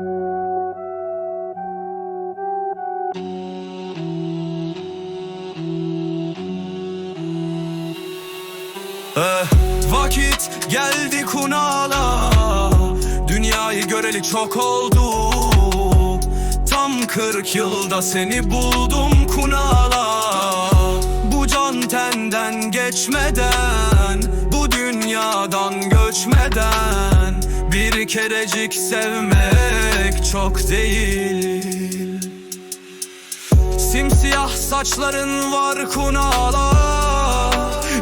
Eh, vakit geldi kunala. Dünyayı göreli çok oldu. Tam 40 yılda seni buldum kunala. Bu can tenden geçmeden Bu dünyadan göçmeden Bir kerecik sevmek çok değil. Simsiyah saçların var kunala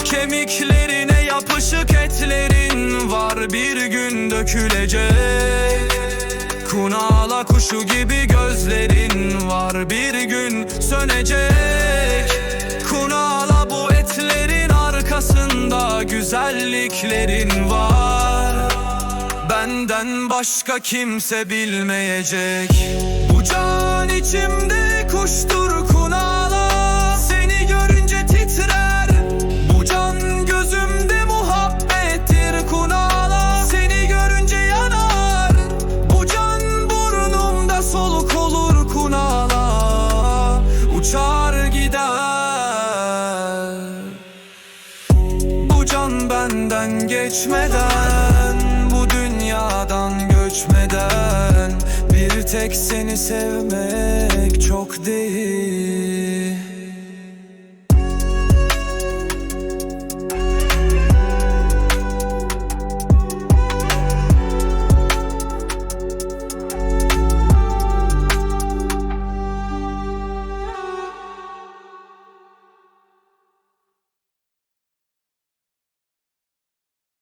Kemiklerine yapışık etlerin var. Bir gün dökülecek Kunala kuşu gibi gözlerin var. Bir gün sönecek Kunala bu etlerin arkasında Güzelliklerin var Benden başka kimse bilmeyecek. Bu can içimde kuştur kunala. Seni görünce titrer. Bu can gözümde muhabbettir kunala. Seni görünce yanar. Bu can burnumda soluk olur kunala. Uçar gider. Bu can benden geçmeden göçmeden Bir tek seni sevmek çok değil